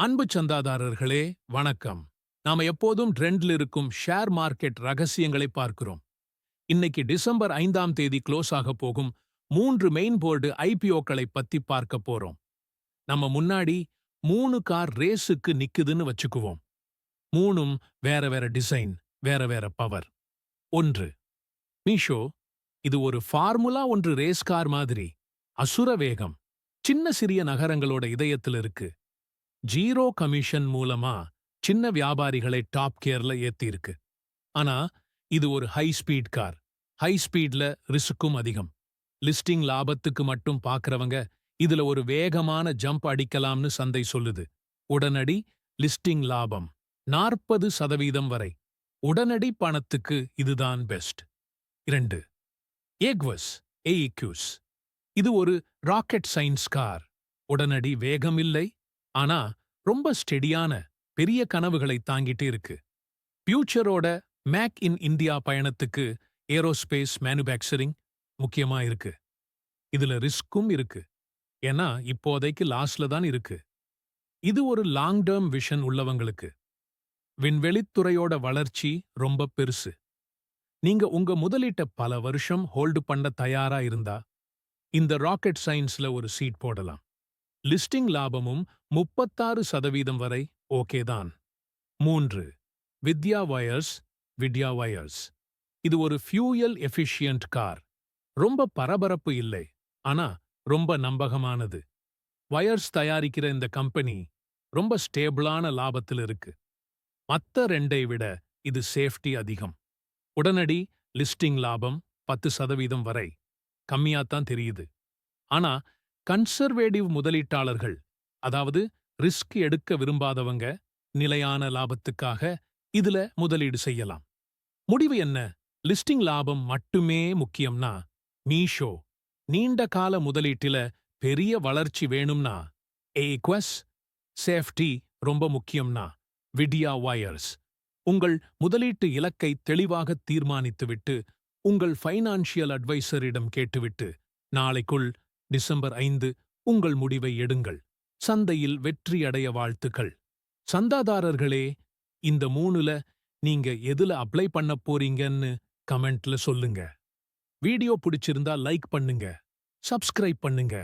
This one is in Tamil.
அன்பு சந்தாதாரர்களே வணக்கம். நாம எப்போதும் ட்ரெண்ட்ல இருக்கும் ஷேர் மார்க்கெட் ரகசியங்களை பார்க்கிறோம். இன்னைக்கு டிசம்பர் ஐந்தாம் தேதி க்ளோஸ் ஆக போகும் மூன்று மெயின் போர்டு ஐபிஓக்களை பத்தி பார்க்க போறோம். நம்ம முன்னாடி மூணு கார் ரேஸுக்கு நிக்குதுன்னு வச்சுக்குவோம். மூணும் வேற வேற டிசைன் வேற வேற பவர். ஒன்று மீஷோ. இது ஒரு ஃபார்முலா ஒன்று ரேஸ் கார் மாதிரி. அசுர வேகம் சின்ன சிறிய நகரங்களோட இதயத்தில் இருக்கு. ஜீரோ கமிஷன் மூலமா சின்ன வியாபாரிகளை டாப் கேர்ல ஏத்தியிருக்கு. ஆனா இது ஒரு ஹை ஸ்பீட் கார். ஹை ஸ்பீட்ல ரிஸ்க்கும் அதிகம். லிஸ்டிங் லாபத்துக்கு மட்டும் பாக்குறவங்க இதுல ஒரு வேகமான ஜம்ப் அடிக்கலாம்னு சந்தை சொல்லுது. உடனடி லிஸ்டிங் லாபம் நாற்பது சதவீதம் வரை. உடனடி பணத்துக்கு இதுதான் பெஸ்ட். இரண்டு ஏக்வஸ் ஏஇக்யூஸ். இது ஒரு ராக்கெட் சயின்ஸ் கார். உடனடி வேகம் இல்லை ஆனா ரொம்ப ஸ்டெடியான பெரிய கனவுகளை தாங்கிட்டு இருக்கு. ஃபியூச்சரோட மேக் இன் இந்தியா பயணத்துக்கு ஏரோஸ்பேஸ் மேனுபேக்சரிங் முக்கியமா இருக்கு. இதுல ரிஸ்க்கும் இருக்கு. ஏன்னா இப்போதைக்கு லாஸ்ட்ல தான் இருக்கு. இது ஒரு லாங் டேர்ம் விஷன் உள்ளவங்களுக்கு. விண்வெளித்துறையோட வளர்ச்சி ரொம்ப பெருசு. நீங்க உங்க முதலீட்ட பல வருஷம் ஹோல்டு பண்ண தயாரா இருந்தா இந்த ராக்கெட் சயின்ஸ்ல ஒரு சீட் போடலாம். லிஸ்டிங் லாபமும் முப்பத்தாறு சதவீதம் வரை ஓகே தான். மூன்று வித்யா வயர்ஸ் வித்யா வயர்ஸ். இது ஒரு ஃபியூயல் எஃபிஷியன்ட் கார். ரொம்ப பரபரப்பு இல்லை ஆனா ரொம்ப நம்பகமானது. வயர்ஸ் தயாரிக்கிற இந்த கம்பெனி ரொம்ப ஸ்டேபிளான லாபத்தில் இருக்கு. மத்த ரெண்டை விட இது சேஃப்டி அதிகம். உடனடி லிஸ்டிங் லாபம் பத்து சதவீதம் வரை. கம்மியாத்தான் தெரியுது. ஆனா கன்சர்வேடிவ் முதலீட்டாளர்கள் அதாவது ரிஸ்க் எடுக்க விரும்பாதவங்க நிலையான லாபத்துக்காக இதுல முதலீடு செய்யலாம். முடிவு என்ன? லிஸ்டிங் லாபம் மட்டுமே முக்கியம்னா மீஷோ நீண்ட கால முதலீட்டில பெரிய வளர்ச்சி வேணும்னா ஏக்வஸ் சேஃப்டி ரொம்ப முக்கியம்னா விடியா வயர்ஸ் உங்கள் முதலீட்டு இலக்கை தெளிவாக தீர்மானித்துவிட்டு உங்கள் ஃபைனான்சியல் அட்வைசரிடம் கேட்டுவிட்டு நாளைக்குள் டிசம்பர் ஐந்து உங்கள் முடிவை எடுங்கள். சந்தையில் வெற்றியடைய வாழ்த்துக்கள். சந்தாதாரர்களே இந்த மூணுல நீங்க எதுல அப்ளை பண்ண போறீங்கன்னு கமெண்ட்ல சொல்லுங்க. வீடியோ பிடிச்சிருந்தா லைக் பண்ணுங்க. சப்ஸ்கிரைப் பண்ணுங்க.